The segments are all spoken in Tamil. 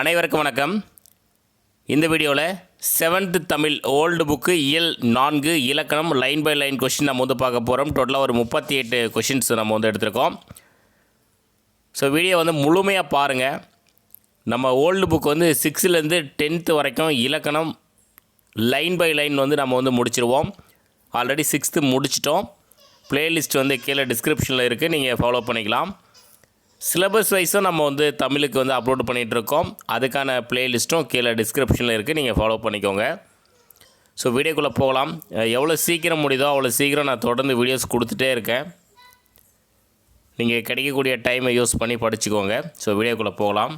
அனைவருக்கும் வணக்கம். இந்த வீடியோவில் செவன்த்து தமிழ் ஓல்டு புக்கு இயல் நான்கு இலக்கணம் லைன் பை லைன் கொஷின் நம்ம வந்து பார்க்க போகிறோம் டோட்டலாக ஒரு முப்பத்தி எட்டு கொஷின்ஸ் நம்ம வந்து எடுத்திருக்கோம். ஸோ வீடியோ வந்து முழுமையாக பாருங்கள் நம்ம ஓல்டு புக் வந்து சிக்ஸ்த்துலேருந்து டென்த்து வரைக்கும் இலக்கணம் லைன் பை லைன் வந்து நம்ம வந்து முடிச்சிருவோம். ஆல்ரெடி சிக்ஸ்த்து முடிச்சிட்டோம். ப்ளேலிஸ்ட் வந்து கீழே டிஸ்கிரிப்ஷனில் இருக்குது நீங்கள் ஃபாலோ பண்ணிக்கலாம். சிலபஸ் வைஸும் நம்ம வந்து தமிழுக்கு வந்து அப்லோட் பண்ணிகிட்டு இருக்கோம் அதுக்கான பிளேலிஸ்ட்டும் கீழே டிஸ்கிரிப்ஷனில் இருக்குது நீங்கள் ஃபாலோ பண்ணிக்கோங்க. ஸோ வீடியோக்குள்ளே போகலாம். எவ்வளோ சீக்கிரம் முடியுதோ அவ்வளோ சீக்கிரம் நான் தொடர்ந்து வீடியோஸ் கொடுத்துட்டே இருக்கேன். நீங்கள் கிடைக்கக்கூடிய டைமை யூஸ் பண்ணி படிச்சுக்கோங்க. ஸோ வீடியோக்குள்ளே போகலாம்.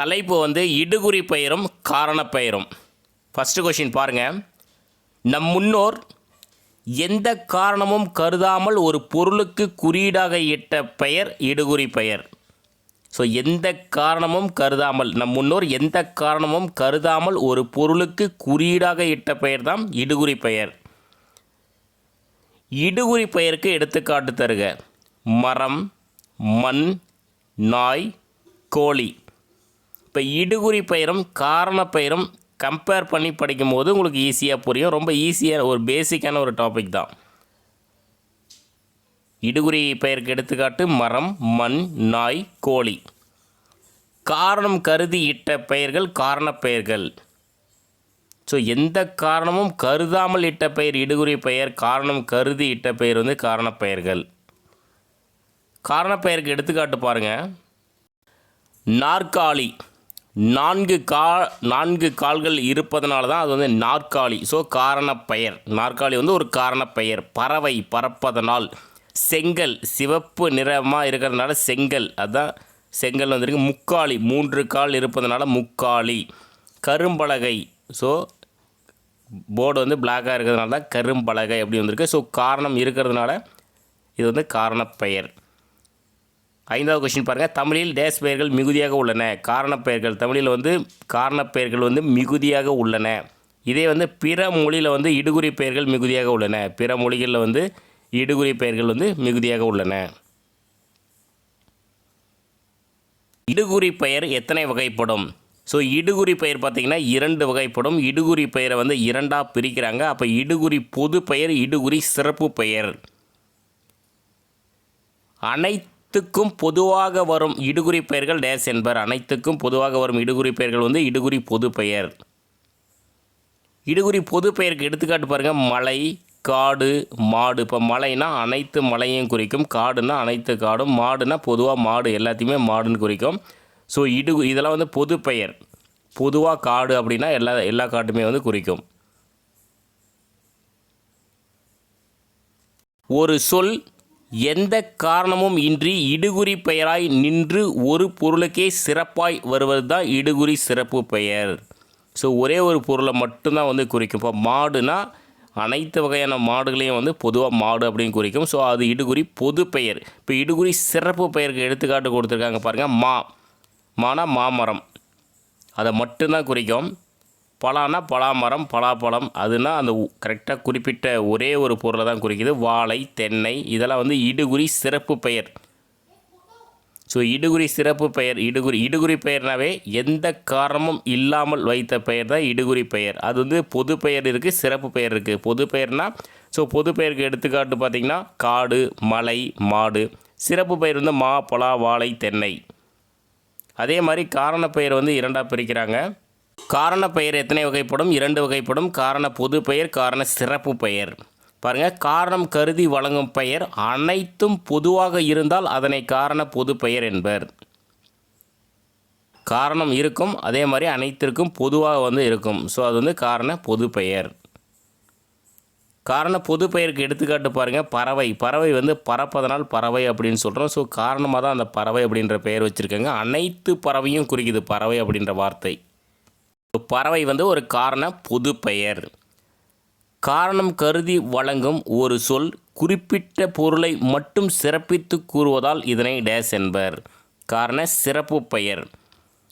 தலைப்பு வந்து இடுகுறி பயிரும் காரணப்பயிரும். ஃபஸ்ட்டு கொஷின் பாருங்கள் நம் முன்னோர் எந்த காரணமும் கருதாமல் ஒரு பொருளுக்கு குறியீடாக இட்ட பெயர் இடுகுறி பெயர். ஸோ எந்த காரணமும் கருதாமல் நம் முன்னோர் எந்த காரணமும் கருதாமல் ஒரு பொருளுக்கு குறியீடாக இட்ட பெயர் தான் இடுகுறி பெயர். இடுகுறி பெயருக்கு எடுத்துக்காட்டு தருக. மரம் மண் நாய் கோழி. இப்போ இடுகுறி பெயரும் காரண பெயரும் கம்பேர் பண்ணி படிக்கும்போது உங்களுக்கு ஈஸியாக புரியும். ரொம்ப ஈஸியாக ஒரு பேசிக்கான ஒரு டாபிக் தான். இடுகுறி பெயருக்கு எடுத்துக்காட்டு மரம் மண் நாய் கோழி. காரணம் கருதி இட்ட பெயர்கள் காரணப்பெயர்கள் ஸோ எந்த காரணமும் கருதாமல் இட்ட பெயர் இடுகுறி பெயர் காரணம் கருதி இட்ட பெயர் வந்து காரணப்பெயர்கள் காரணப்பெயருக்கு எடுத்துக்காட்டு பாருங்கள் நாற்காலி. நான்கு கா நான்கு கால்கள் இருப்பதனால தான் அது வந்து நாற்காலி. ஸோ காரணப்பெயர். நாற்காலி வந்து ஒரு காரணப்பெயர். பறவை பறப்பதனால். செங்கல் சிவப்பு நிறமாக இருக்கிறதுனால செங்கல். அதுதான் செங்கல் வந்துருக்கு. முக்காலி மூன்று கால் இருப்பதனால முக்காலி. கரும்பலகை. ஸோ போர்டு வந்து பிளாக்காக இருக்கிறதுனால தான் கரும்பலகை அப்படி வந்திருக்கு. ஸோ காரணம் இருக்கிறதுனால இது வந்து காரணப்பெயர். ஐந்தாவது கொஸ்டின் பாருங்கள் தமிழில் டேஸ் பெயர்கள் மிகுதியாக உள்ளன. காரணப் பெயர்கள். தமிழில் வந்து காரணப் பெயர்கள் வந்து மிகுதியாக உள்ளன. இதே வந்து பிற மொழியில் வந்து இடுகுறி பெயர்கள் மிகுதியாக உள்ளன. பிற மொழிகளில் வந்து இடுகுறி பெயர்கள் வந்து மிகுதியாக உள்ளன. இடுகுறி பெயர் எத்தனை வகைப்படும்? ஸோ இடுகுறி பெயர் பார்த்திங்கன்னா இரண்டு வகைப்படும். இடுகுறி பெயரை வந்து இரண்டாக பிரிக்கிறாங்க. அப்போ இடுகுறி பொது பெயர் இடுகுறி சிறப்பு பெயர். அனைத்துக்கும் பொதுவாக வரும் இடுகுறி பெயர்கள் டேஸ் என்பர். அனைத்துக்கும் பொதுவாக வரும் இடுகுறி பெயர்கள் வந்து இடுகுறி பொது பெயர். இடுகுறி பொது பெயருக்கு எடுத்துக்காட்டு பாருங்கள் மலை காடு மாடு. இப்போ மலைனா அனைத்து மலையும் குறிக்கும். காடுனா அனைத்து காடும். மாடுனா பொதுவாக மாடு. எல்லாத்தையுமே மாடுன்னு குறிக்கும். ஸோ இடு இதெல்லாம் வந்து பொது பெயர். பொதுவாக காடு அப்படின்னா எல்லா எல்லா காட்டுமே வந்து குறிக்கும். ஒரு சொல் எந்த காரணமும் இன்றி இடுகுறி பெயராய் நின்று ஒரு பொருளுக்கே சிறப்பாய் வருவது தான் இடுகுறி சிறப்பு பெயர். ஸோ ஒரே ஒரு பொருளை மட்டும்தான் வந்து குறிக்கும். இப்போ மாடுனா அனைத்து வகையான மாடுகளையும் வந்து பொதுவாக மாடு அப்படின்னு குறிக்கும். ஸோ அது இடுகுறி பொது பெயர். இப்போ இடுகுறி சிறப்பு பெயருக்கு எடுத்துக்காட்டு கொடுத்துருக்காங்க பாருங்கள் மா. மானா மாமரம். அதை மட்டும்தான் குறிக்கும். பலானா பலாமரம் பலாப்பழம். அதுனா அந்த கரெக்டாக குறிப்பிட்ட ஒரே ஒரு பொருளை தான் குறிக்குது. வாழை தென்னை இதெல்லாம் வந்து இடுகுறி சிறப்பு பெயர். ஸோ இடுகுறி சிறப்பு பெயர் இடுகுறி இடுகுறி பெயர்னாவே எந்த காரணமும் இல்லாமல் வைத்த பெயர் தான் இடுகுறி பெயர். அது வந்து பொது பெயர் இருக்குது சிறப்பு பெயர் இருக்குது பொது பெயர்னால் ஸோ பொது பெயருக்கு எடுத்துக்காட்டு பார்த்திங்கன்னா காடு மலை மாடு. சிறப்பு பெயர் வந்து மா பலா வாழை தென்னை. அதே மாதிரி காரண பெயர் வந்து இரண்டாக பிரிக்கிறாங்க. காரண பெயர் எத்தனை வகைப்படும்? இரண்டு வகைப்படும். காரண பொது பெயர் காரண சிறப்பு பெயர். பாருங்கள் காரணம் கருதி வழங்கும் பெயர் அனைத்தும் பொதுவாக இருந்தால் அதனை காரண பொது பெயர் என்பர். காரணம் இருக்கும் அதே மாதிரி அனைத்திற்கும் பொதுவாக வந்து இருக்கும். ஸோ அது வந்து காரண பொது பெயர். காரண பொது பெயருக்கு எடுத்துக்காட்டு பாருங்கள் பறவை. பறவை வந்து பறப்பதனால் பறவை அப்படின்னு சொல்கிறோம் ஸோ காரணமாக தான் அந்த பறவை அப்படின்ற பெயர் வச்சுருக்காங்க. அனைத்து பறவையும் குறிக்குது பறவை அப்படின்ற வார்த்தை. பறவை வந்து ஒரு காரண பொது பெயர். காரணம் கருதி வழங்கும் ஒரு சொல் குறிப்பிட்ட பொருளை மட்டும் சிறப்பித்து கூறுவதால் இதனை டேஸ் என்பர். காரண சிறப்பு பெயர்.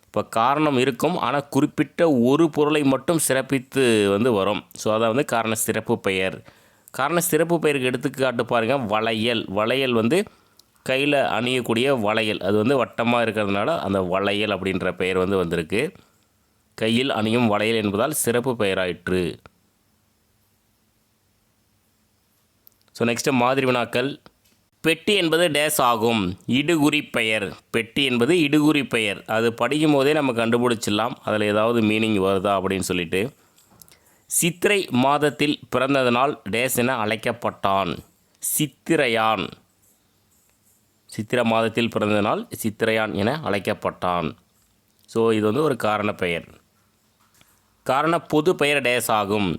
இப்போ காரணம் இருக்கும் ஆனால் குறிப்பிட்ட ஒரு பொருளை மட்டும் சிறப்பித்து வந்து வரும். ஸோ அதான் வந்து காரண சிறப்பு பெயர். காரண சிறப்பு பெயருக்கு எடுத்துக்காட்டு பாருங்கள் வளையல். வளையல் வந்து கையில் அணியக்கூடிய வளையல். அது வந்து வட்டமாக இருக்கிறதுனால அந்த வளையல் அப்படின்ற பெயர் வந்து வந்திருக்கு. கையில் அணியும் வளையல் என்பதால் சிறப்பு பெயராயிற்று. ஸோ நெக்ஸ்ட்டு மாதிரி வினாக்கள். பெட்டி என்பது டேஸ் ஆகும். இடுகுறி பெயர். பெட்டி என்பது இடுகுறி பெயர். அது படிக்கும் போதே நம்ம கண்டுபிடிச்சிடலாம். அதில் ஏதாவது மீனிங் வருதா அப்படின்னு சொல்லிட்டு. சித்திரை மாதத்தில் பிறந்ததனால் டேஸ் என அழைக்கப்பட்டான். சித்திரையான். சித்திரை மாதத்தில் பிறந்ததனால் சித்திரையான் என அழைக்கப்பட்டான். ஸோ இது வந்து ஒரு காரண பெயர். காரண பொது பெயர் டேஸ் ஆகும்.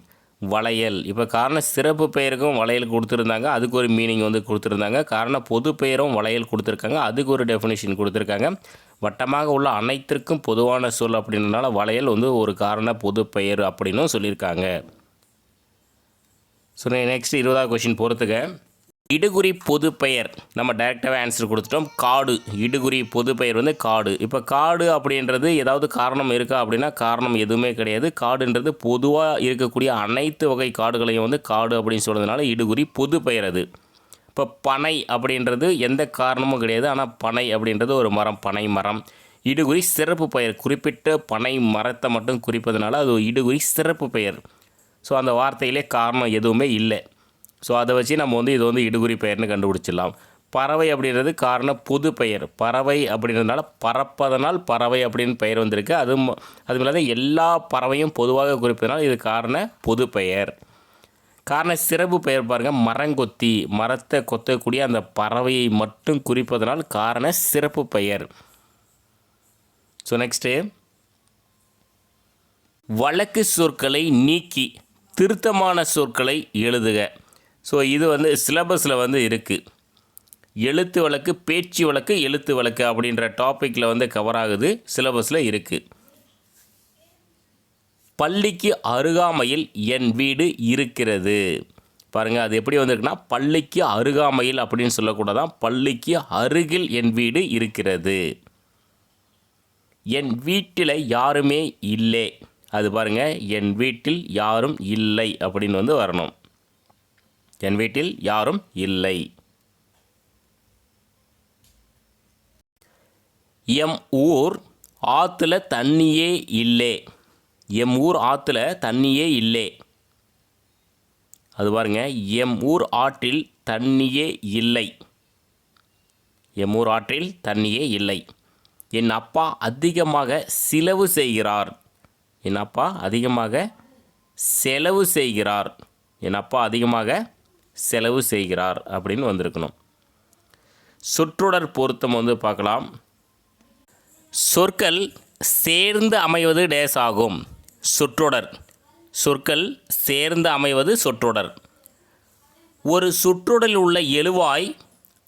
வளையல். இப்போ காரண சிறப்பு பெயருக்கும் வளையல் கொடுத்துருந்தாங்க. அதுக்கு ஒரு மீனிங் வந்து கொடுத்துருந்தாங்க. காரண பொது பெயரும் வளையல் கொடுத்துருக்காங்க. அதுக்கு ஒரு டெஃபினேஷன் கொடுத்துருக்காங்க. வட்டமாக உள்ள அனைத்திற்கும் பொதுவான சொல் அப்படின்றனால வளையல் வந்து ஒரு காரண பொது பெயர் அப்படின்னும் சொல்லியிருக்காங்க. ஸோ நெக்ஸ்ட் இருபதாவது கொஷின் பொறுத்துக்க இடுகுறி பொது பெயர். நம்ம டைரெக்டாகவே ஆன்சர் கொடுத்துட்டோம். காடு. இடுகுறி பொது பெயர் வந்து காடு. இப்போ காடு அப்படின்றது ஏதாவது காரணம் இருக்கா அப்படின்னா காரணம் எதுவுமே கிடையாது. காடுன்றது பொதுவாக இருக்கக்கூடிய அனைத்து வகை காடுகளையும் வந்து காடு அப்படின்னு சொல்கிறதுனால இடுகுறி பொது பெயர் அது. இப்போ பனை அப்படின்றது எந்த காரணமும் கிடையாது. ஆனால் பனை அப்படின்றது ஒரு மரம் பனை மரம். இடுகுறி சிறப்பு பெயர். குறிப்பிட்ட பனை மரத்தை மட்டும் குறிப்பதனால அது இடுகுறி சிறப்பு பெயர். ஸோ அந்த வார்த்தையிலே காரணம் எதுவுமே இல்லை. ஸோ அதை வச்சு நம்ம வந்து இது வந்து இடுகுறி பெயர்னு கண்டுபிடிச்சிடலாம். பறவை அப்படின்றது காரண பொது பெயர். பறவை அப்படின்றதுனால பறப்பதனால் பறவை அப்படின்னு பெயர் வந்திருக்கு. அது அதுவும் இல்லாத எல்லா பறவையும் பொதுவாக குறிப்பதனால் இது காரண பொது பெயர். காரண சிறப்பு பெயர் பாருங்கள் மரங்கொத்தி மரத்தை கொத்தக்கூடிய அந்த பறவையை மட்டும் குறிப்பதனால் காரண சிறப்பு பெயர். ஸோ நெக்ஸ்ட்டு வழக்கு சொற்களை நீக்கி திருத்தமான சொற்களை எழுதுக. ஸோ இது வந்து சிலபஸில் வந்து இருக்குது எழுத்து வழக்கு பேச்சு வழக்கு எழுத்து வழக்கு அப்படின்ற டாப்பிக்கில் வந்து கவர் ஆகுது சிலபஸில் இருக்குது பள்ளிக்கு அருகாமையில் என் வீடு இருக்கிறது. பாருங்கள் அது எப்படி வந்திருக்குன்னா பள்ளிக்கு அருகாமையில் அப்படின்னு சொல்லக்கூடாதான் பள்ளிக்கு அருகில் என் வீடு இருக்கிறது. என் வீட்டில் யாருமே இல்லை. அது பாருங்க என் வீட்டில் யாரும் இல்லை அப்படின்னு வந்து வரணும். என் வீட்டில் யாரும் இல்லை. எம் ஊர் ஆற்றுல தண்ணியே இல்லை. எம் ஊர் ஆற்றுல தண்ணியே இல்லை. அது பாருங்க எம் ஊர் ஆற்றில் தண்ணியே இல்லை. எம் ஊர் ஆற்றில் தண்ணியே இல்லை. என் அப்பா அதிகமாக செலவு செய்கிறார். என் அப்பா அதிகமாக செலவு செய்கிறார். என் அப்பா அதிகமாக செலவு செய்கிறார் அப்படின்னு வந்திருக்கணும். சொற்றொடர் பொருத்தம் வந்து பார்க்கலாம். சொற்கள் சேர்ந்து அமைவது டேஸ் ஆகும். சொற்றொடர். சொற்கள் சேர்ந்து அமைவது சொற்றொடர். ஒரு சுற்றுடலில் உள்ள எழுவாய்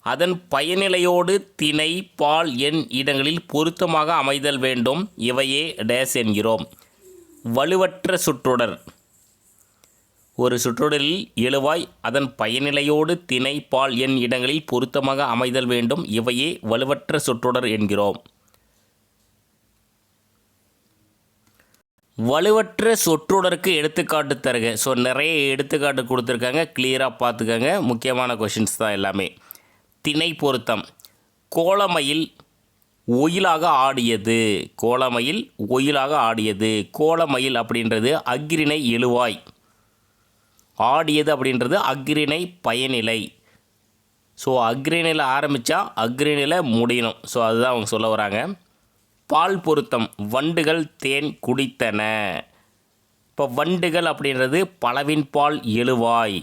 அதன் பயனிலையோடு திணை பால் எண் இடங்களில் பொருத்தமாக அமைதல் வேண்டும். இவையே டேஸ் என்கிறோம். வலுவற்ற சுற்றுடர். ஒரு சுற்றுடலில் எழுவாய் அதன் பயனிலையோடு திணை பால் என் இடங்களில் பொருத்தமாக அமைதல் வேண்டும். இவையே வலுவற்ற சொற்றொடர் என்கிறோம். வலுவற்ற சொற்றொடருக்கு எடுத்துக்காட்டு தருக. ஸோ நிறைய எடுத்துக்காட்டு கொடுத்துருக்காங்க. கிளியராக பார்த்துக்கங்க. முக்கியமான கொஷின்ஸ் தான் எல்லாமே. திணை பொருத்தம். கோலமையில் ஒயிலாக ஆடியது. கோலமையில் ஒயிலாக ஆடியது. கோலமயில் அப்படின்றது அக்ரிணை எழுவாய். ஆடியது அப்படின்றது அக்ரிணை பயனிலை. ஸோ அக்ரிணையில் ஆரம்பித்தா அக்ரிணையில் முடியணும். ஸோ அதுதான் அவங்க சொல்ல வராங்க. பால் பொருத்தம் வண்டுகள் தேன் குடித்தன. இப்போ வண்டுகள் அப்படின்றது பலவின் பால் எழுவாய்.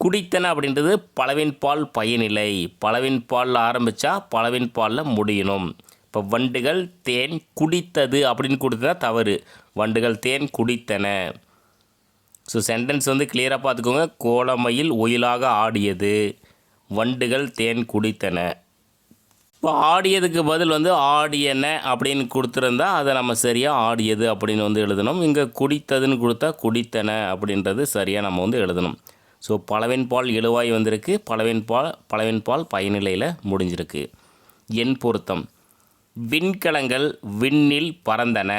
குடித்தன அப்படின்றது பலவின் பால் பயனிலை. பலவின் பாலில் ஆரம்பித்தா பலவின் பாலில் முடியணும். இப்போ வண்டுகள் தேன் குடித்தது அப்படின்னு கொடுத்தா தவறு. வண்டுகள் தேன் குடித்தன. ஸோ சென்டென்ஸ் வந்து கிளியராக பார்த்துக்கோங்க. கோலமையில் ஒயிலாக ஆடியது. வண்டுகள் தேன் குடித்தன. இப்போ ஆடியதுக்கு பதில் வந்து ஆடியன அப்படின்னு கொடுத்துருந்தா அதை நம்ம சரியாக ஆடியது அப்படின்னு வந்து எழுதணும். இங்கே குடித்ததுன்னு கொடுத்தா குடித்தன அப்படின்றது சரியாக நம்ம வந்து எழுதணும். ஸோ பலவின் பால் எழுவாய் வந்திருக்கு. பழவின் பால் பழவின் பால் பயனிலையில் முடிஞ்சிருக்கு. எண் பொருத்தம். விண்கலங்கள் விண்ணில் பறந்தன.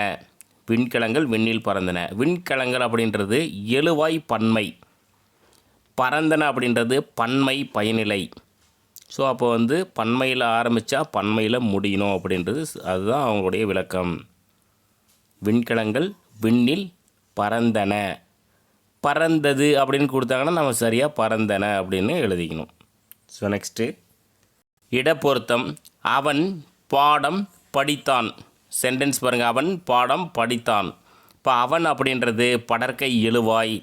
விண்கலங்கள் விண்ணில் பறந்தன. விண்கலங்கள் அப்படின்றது எழுவாய் பன்மை. பறந்தன அப்படின்றது பன்மை பயனிலை. ஸோ அப்போ வந்து பன்மையில் ஆரம்பித்தா பன்மையில் முடியணும் அப்படின்றது அதுதான் அவங்களுடைய விளக்கம். விண்கலங்கள் விண்ணில் பறந்தன. பறந்தது அப்படின்னு கொடுத்தாங்கன்னா நம்ம சரியாக பறந்தன அப்படின்னு எழுதிக்கணும். ஸோ நெக்ஸ்ட்டு இடப்பொருத்தம். அவன் பாடம் படித்தான். சென்டென்ஸ் பாருங்கள் அவன் பாடம் படித்தான். இப்போ அவன் அப்படின்றது படற்கை எழுவாய்.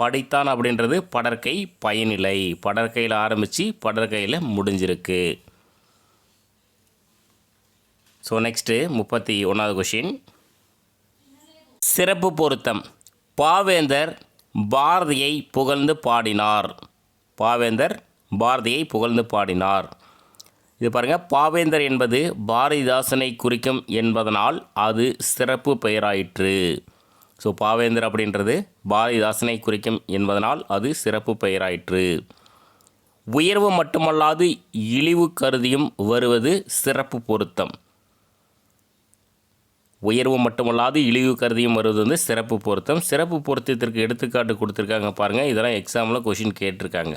படித்தான் அப்படின்றது படற்கை பயனிலை. படற்கையில் ஆரம்பித்து படற்கையில் முடிஞ்சிருக்கு. ஸோ நெக்ஸ்ட்டு முப்பத்தி ஒன்றாவது கொஷின் சிறப்பு பொருத்தம். பாவேந்தர் பாரதியை புகழ்ந்து பாடினார். பாவேந்தர் பாரதியை புகழ்ந்து பாடினார். இது பாருங்கள் பாவேந்தர் என்பது பாரதிதாசனை குறிக்கும் என்பதனால் அது சிறப்பு பெயராயிற்று. ஸோ பாவேந்தர் அப்படின்றது பாரதிதாசனை குறிக்கும் என்பதனால் அது சிறப்பு பெயராயிற்று. உயர்வு மட்டுமல்லாது இழிவு கருதியும் வருவது சிறப்பு பொருத்தம். உயர்வு மட்டுமல்லாது இழிவு கருதியும் வருவது வந்து சிறப்பு பொருத்தம். சிறப்பு பொருத்தத்திற்கு எடுத்துக்காட்டு கொடுத்துருக்காங்க பாருங்கள் இதெல்லாம் எக்ஸாமில் கொஷின் கேட்டிருக்காங்க.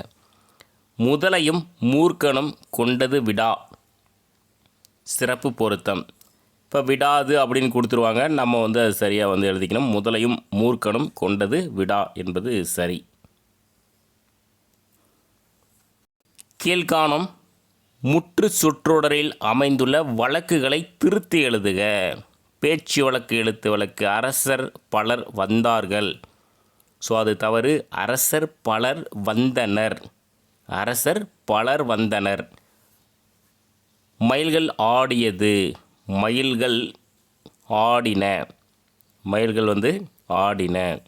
முதலையும் மூர்க்கனும் கொண்டது விடா. சிறப்பு பொருத்தம். இப்போ விடாது அப்படின்னு கொடுத்துருவாங்க. நம்ம வந்து அது சரியாக வந்து எழுதிக்கணும். முதலையும் மூர்க்கனும் கொண்டது விடா என்பது சரி. கீழ்காணும் முற்று சுற்றொடரில் அமைந்துள்ள வழக்குகளை திருத்தி எழுதுக. பேச்சு வழக்கு எழுத்து வழக்கு அரசர் பலர் வந்தார்கள். ஸோ அது தவறு. அரசர் பலர் வந்தனர். அரசர் பலர் வந்தனர். மயில்கள் ஆடியது மயில்கள் ஆடின. மயில்கள் வந்து ஆடின.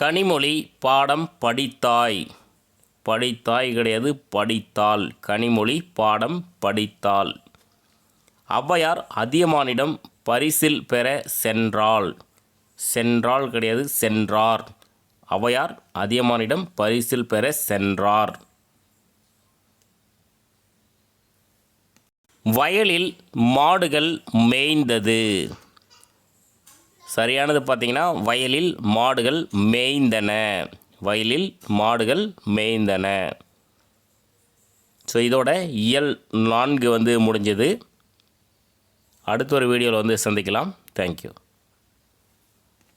கனிமொழி பாடம் படித்தாய். படித்தாய் கிடையாது படித்தாள். கனிமொழி பாடம் படித்தாள். ஔவையார் அதியமானிடம் பரிசில் பெற சென்றாள். சென்றாள் கிடையாது சென்றார். ஔவையார் அதியமானிடம் பரிசில் பெற சென்றார். வயலில் மாடுகள் மேய்ந்தது. சரியானது பார்த்தீங்கன்னா வயலில் மாடுகள் மேய்ந்தன. வயலில் மாடுகள் மேய்ந்தன. ஸோ இதோட இயல் நான்கு வந்து முடிஞ்சது. அடுத்த ஒரு வீடியோவில் வந்து சந்திக்கலாம். தேங்க்யூ